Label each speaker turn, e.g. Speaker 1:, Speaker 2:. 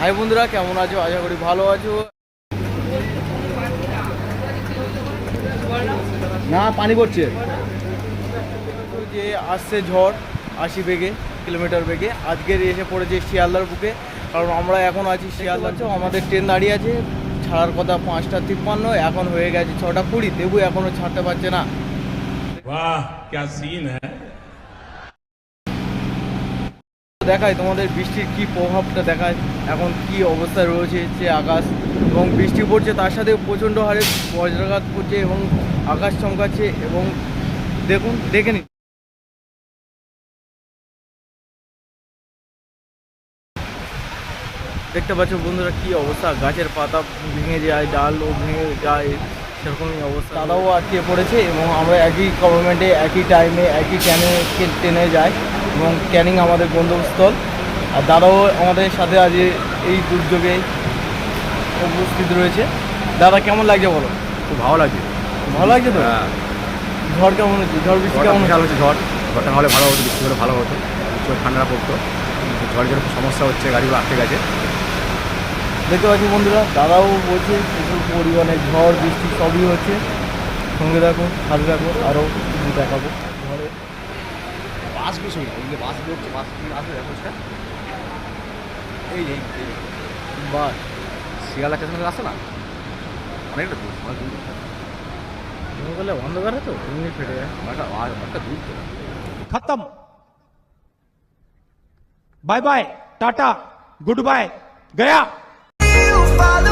Speaker 1: High বন্ধুরা, কেমন আছো? আশা করি ভালো আছো।
Speaker 2: না, পানি পড়ছে।
Speaker 1: যে আসছে ঝড়, আশি বেগে, কিলোমিটার বেগে। আজকের এসে পড়েছে শিয়ালদার বুকে। কারণ আমরা এখন আছি শিয়ালদার আমাদের ট্রেন দাঁড়িয়ে আছে। ছাড়ার কথা পাঁচটা তিপ্পান্ন, এখন হয়ে গেছে ছটা কুড়ি। তবু এখনও ছাড়তে পারছে না।
Speaker 3: বাহ, ক্যা সিন হ্যাঁ?
Speaker 1: দেখায়, তোমাদের বৃষ্টির কি প্রভাবটা দেখায়, এখন কি অবস্থা রয়েছে যে আকাশ, এবং বৃষ্টি পড়ছে, তার সাথে প্রচণ্ড হারে বজ্রাঘাত পড়ছে এবং আকাশ চমকাচ্ছে, এবং দেখুন, দেখে নিন। দেখতে পাচ্ছ বন্ধুরা কি অবস্থা, গাছের পাতা ভেঙে যায়, ডালও ভেঙে যায়। সেরকমই অবস্থা দাদাও আটকে পড়েছে এবং আমরা একই গভর্নমেন্টে একই টাইমে একই ক্যানে ট্রেনে যাই এবং ক্যানিং আমাদের গন্তব্যস্থল। আর দাদাও আমাদের সাথে আজ এই দুর্যোগে উপস্থিত রয়েছে। দাদা কেমন লাগছে বলো?
Speaker 2: খুব ভালো লাগছে।
Speaker 1: ভালো লাগছে তো?
Speaker 2: হ্যাঁ।
Speaker 1: ঝড় কেমন হচ্ছে? ঝড় বৃষ্টি কেমন
Speaker 2: বিশাল
Speaker 1: হচ্ছে?
Speaker 2: ঝড়। ঝড়টা হলে ভালো হতো বৃষ্টি হলে ভালো হতো। প্রচুর ঠান্ডা পড়তো। ঝড়ের জন্য সমস্যা হচ্ছে গাড়িগুলো আটকে গেছে।
Speaker 1: দেখতে পাচ্ছি বন্ধুরা দাদাও বলছে প্রচুর পরিমাণে ঝড় বৃষ্টি সবই হচ্ছে। সঙ্গে থাকো সাথে থাকো আরও কিছু দেখাবো। ঘরে
Speaker 2: বাস শুনি বাস যে বাসগুলো হচ্ছে আসবে দেখো এই এই
Speaker 1: বাস
Speaker 2: শিয়ালা স্টেশনে আসে না? অনেকটা দূর
Speaker 1: তুমি বলে অন্ধকারে তো তুমি ফেটে যায়
Speaker 2: দূর
Speaker 4: খতম। Bye bye tata good bye গয়া।
Speaker 5: Follow